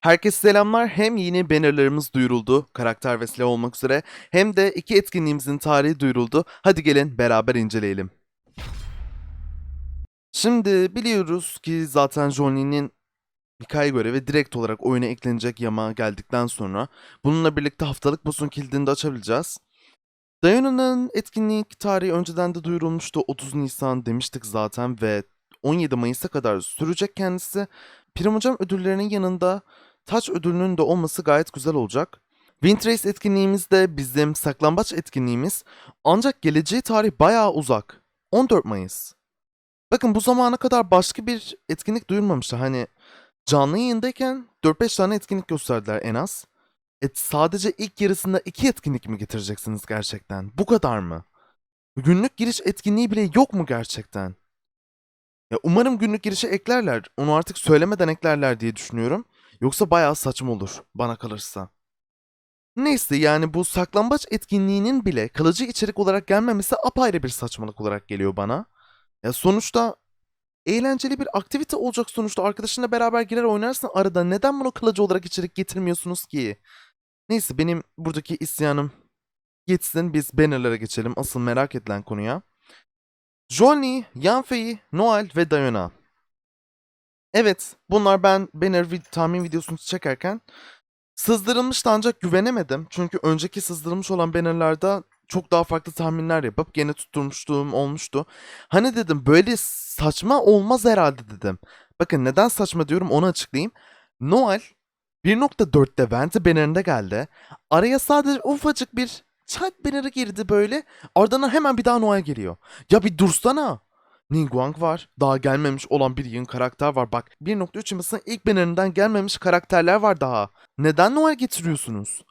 Herkese selamlar. Hem yeni bannerlarımız duyuruldu, karakter ve silah olmak üzere, hem de iki etkinliğimizin tarihi duyuruldu. Hadi gelin beraber inceleyelim. Şimdi biliyoruz ki zaten Johnny'nin hikaye görevi direkt olarak oyuna eklenecek yama geldikten sonra bununla birlikte haftalık boss'un kilidini de açabileceğiz. Diana'nın etkinlik tarihi önceden de duyurulmuştu. 30 Nisan demiştik zaten ve 17 Mayıs'a kadar sürecek kendisi. Primocam ödüllerinin yanında taç ödülünün de olması gayet güzel olacak. Wintrace etkinliğimiz de bizim saklambaç etkinliğimiz. Ancak geleceği tarih bayağı uzak. 14 Mayıs. Bakın bu zamana kadar başka bir etkinlik duyurmamıştı. Hani canlı yayındayken 4-5 tane etkinlik gösterdiler en az. E, sadece ilk yarısında iki etkinlik mi getireceksiniz gerçekten? Bu kadar mı? Günlük giriş etkinliği bile yok mu gerçekten? Ya umarım günlük girişe eklerler. Onu artık söylemeden eklerler diye düşünüyorum. Yoksa bayağı saçma olur bana kalırsa. Neyse yani bu saklambaç etkinliğinin bile kalıcı içerik olarak gelmemesi apayrı bir saçmalık olarak geliyor bana. Ya sonuçta eğlenceli bir aktivite olacak sonuçta. Arkadaşınla beraber girer oynarsın arada. Neden bunu kalıcı olarak içerik getirmiyorsunuz ki? Neyse benim buradaki isyanım geçsin. Biz bannerlara geçelim. Asıl merak edilen konuya. Johnny, Yanfei, Noel ve Diana. Evet, bunlar ben banner vid- tahmin videosunu çekerken sızdırılmıştı ancak güvenemedim. Çünkü önceki sızdırılmış olan bannerlarda çok daha farklı tahminler yapıp gene tutturmuştuğum olmuştu. Hani dedim böyle saçma olmaz herhalde dedim. Bakın neden saçma diyorum onu açıklayayım. Noel 1.4'te Venti bannerinde geldi. Araya sadece ufacık bir chat bannerı girdi böyle. Ardından hemen bir daha Noel geliyor. Ya bir dursana. Ningguang var. Daha gelmemiş olan bir yığın karakter var. Bak 1.3 yılısının ilk bannerından gelmemiş karakterler var daha. Neden Noel getiriyorsunuz?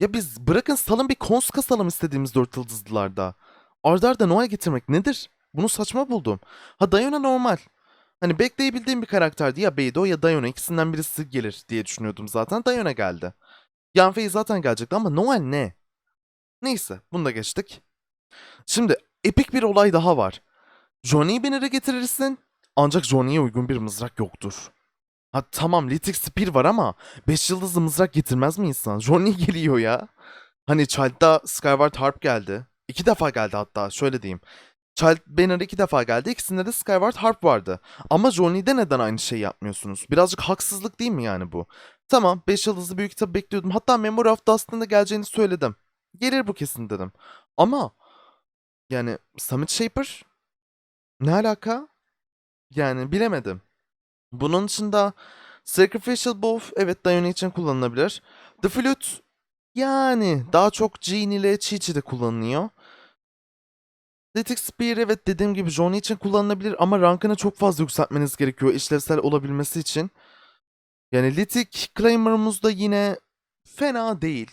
Ya biz bırakın salın bir kons kasalım istediğimiz 4 yıldızlılarda. Arda arda Noel getirmek nedir? Bunu saçma buldum. Ha Diana normal. Hani bekleyebildiğim bir karakterdi. Ya Beidou ya Diana ikisinden birisi gelir diye düşünüyordum zaten. Diana geldi. Yanfei zaten gelecekti ama Noel ne? Neyse bunu da geçtik. Şimdi epik bir olay daha var. Johnny'yi banner'e getirirsin ancak Johnny'ye uygun bir mızrak yoktur. Ha tamam Lithic Spear var ama 5 yıldızlı mızrak getirmez mi insan? Johnny geliyor ya. Hani Child'da Skyward Harp geldi. İki defa geldi hatta şöyle diyeyim. Child Banner iki defa geldi. İkisinde de Skyward Harp vardı. Ama Johnny'de neden aynı şeyi yapmıyorsunuz? Birazcık haksızlık değil mi yani bu? Tamam 5 yıldızlı büyük kitabı bekliyordum. Hatta Memory of Dust'ın da geleceğini söyledim. Gelir bu kesin dedim. Ama yani Summit Shaper ne alaka? Yani bilemedim. Bunun dışında Sacrificial Bow evet Diana için kullanılabilir. The Flute yani daha çok Jean ile Chi-Chi'de kullanılıyor. Lithic Spear evet dediğim gibi Johnny için kullanılabilir ama rankını çok fazla yükseltmeniz gerekiyor işlevsel olabilmesi için. Yani Lithic Claimer'ımız da yine fena değil.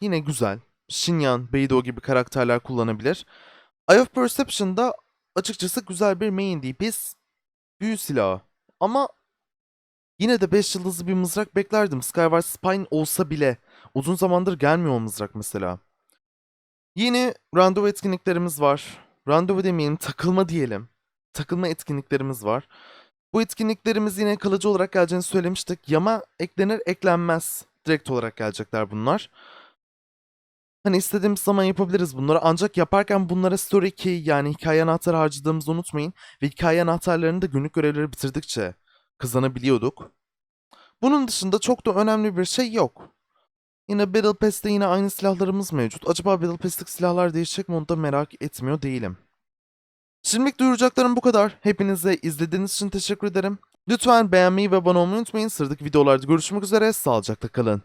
Yine güzel. Shinyan, Beidou gibi karakterler kullanabilir. Eye of Perception'da açıkçası güzel bir main DPS büyü silahı. Ama yine de 5 yıldızlı bir mızrak beklerdim. Skyward Spine olsa bile. Uzun zamandır gelmiyor o mızrak mesela. Yeni randevu etkinliklerimiz var. Randevu demeyelim, takılma diyelim. Takılma etkinliklerimiz var. Bu etkinliklerimiz yine kalıcı olarak geleceğini söylemiştik. Yama eklenir eklenmez. Direkt olarak gelecekler bunlar. Hani istediğimiz zaman yapabiliriz bunları. Ancak yaparken bunlara story key yani hikaye anahtarı harcadığımızı unutmayın. Ve hikaye anahtarlarını da günlük görevleri bitirdikçe kazanabiliyorduk. Bunun dışında çok da önemli bir şey yok. Yine Battle Pass'te yine aynı silahlarımız mevcut. Acaba Battle Pass'teki silahlar değişecek mi onu da merak etmiyor değilim. Şimdilik duyuracaklarım bu kadar. Hepinize izlediğiniz için teşekkür ederim. Lütfen beğenmeyi ve abone olmayı unutmayın. Sıradaki videolarda görüşmek üzere. Sağlıcakla kalın.